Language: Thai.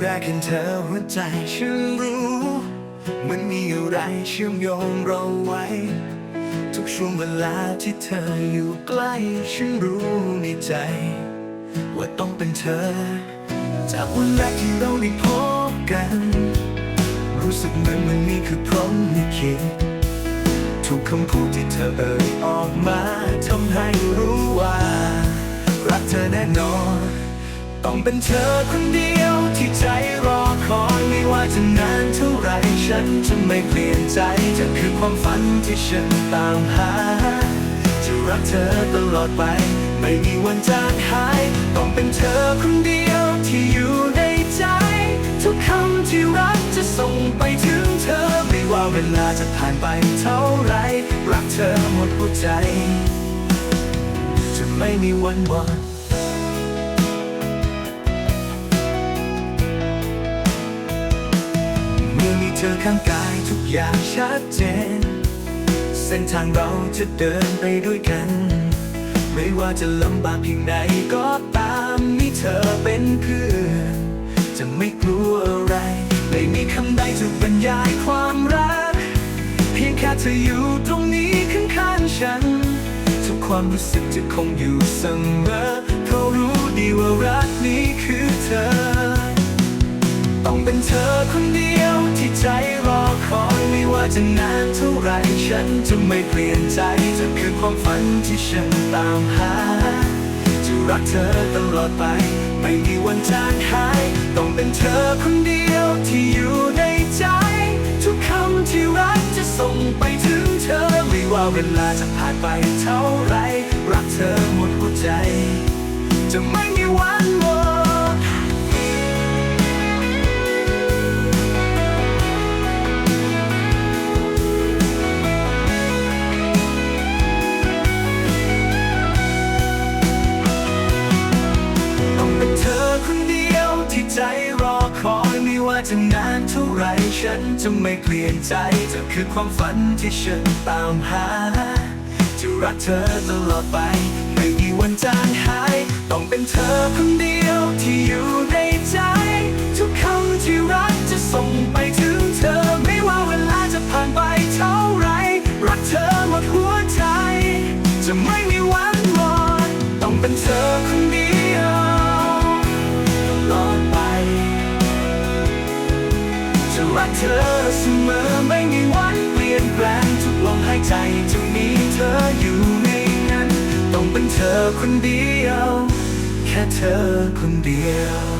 แรกเห็นเธอหัวใจฉันรู้ มันมีอะไรเชื่อมโยงเราไว้ ทุกช่วงเวลาที่เธออยู่ใกล้ ฉันรู้ในใจ ว่าต้องเป็นเธอ จากวันแรกที่เราได้พบกัน รู้สึกเหมือนมันนี่คือพร้อมลิขิตทุกคำพูดที่เธอเอ่ยออกมาทำให้รู้ว่า รักเธอแน่นอน ต้องเป็นเธอคนเดียวที่ใจรอคอยไม่ว่าจะนานเท่าไรฉันจะไม่เปลี่ยนใจเธอคือความฝันที่ฉันตามหา จะรักเธอตลอดไป ไม่มีวันจางหาย ต้องเป็นเธอคนเดียวที่อยู่ในใจ ทุกคำที่รักจะส่งไปถึงเธอ ไม่ว่าเวลาจะผ่านไปเท่าไร รักเธอหมดหัวใจ จะไม่มีวันหมด เธอข้างกายทุกอย่างชัดเจน เส้นทางเราจะเดินไปด้วยกัน ไม่ว่าจะลำบากเพียงใดก็ตามมีเธอเป็นเพื่อน จะไม่กลัวอะไร ไม่มีคำใดจะบรรยายความรัก เพียงแค่เธออยู่ตรงนี้ข้างๆฉัน ทุกความรู้สึกจะคงอยู่เสมอเขารู้ดีว่ารักนี้คือเธอ ต้องเป็นเธอคนเดียว จะนานเท่าไรฉันจะไม่เปลี่ยนใจเธอคือความฝันที่ฉันตามหา จะรักเธอตลอดไป ไม่มีวันจางหาย ต้องเป็นเธอคนเดียวที่อยู่ในใจ ทุกคำที่รักจะส่งไปถึงเธอ ไม่ว่าเวลาจะผ่านไปเท่าไร รักเธอหมดหัวใจ จะไม่มีวัน ว่าจะนานเท่าไรฉันจะไม่เปลี่ยนใจเธอคือความฝันที่ฉันตามหา จะรักเธอตลอดไป ไม่มีวันจางหาย ต้องเป็นเธอคนเดียวที่อยู่ในใจ ทุกคำที่รักจะส่งไปถึงเธอไม่ว่าเวลาจะผ่านไปเท่าไรรักเธอหมดหัวใจ จะไม่มีวันหมดต้องเป็นเธอ จะรักเธอเสมอไม่มีวันเปลี่ยนแปลงทุกลมหายใจจะมีเธออยู่ในนั้น ต้องเป็นเธอคนเดียว แค่เธอคนเดียว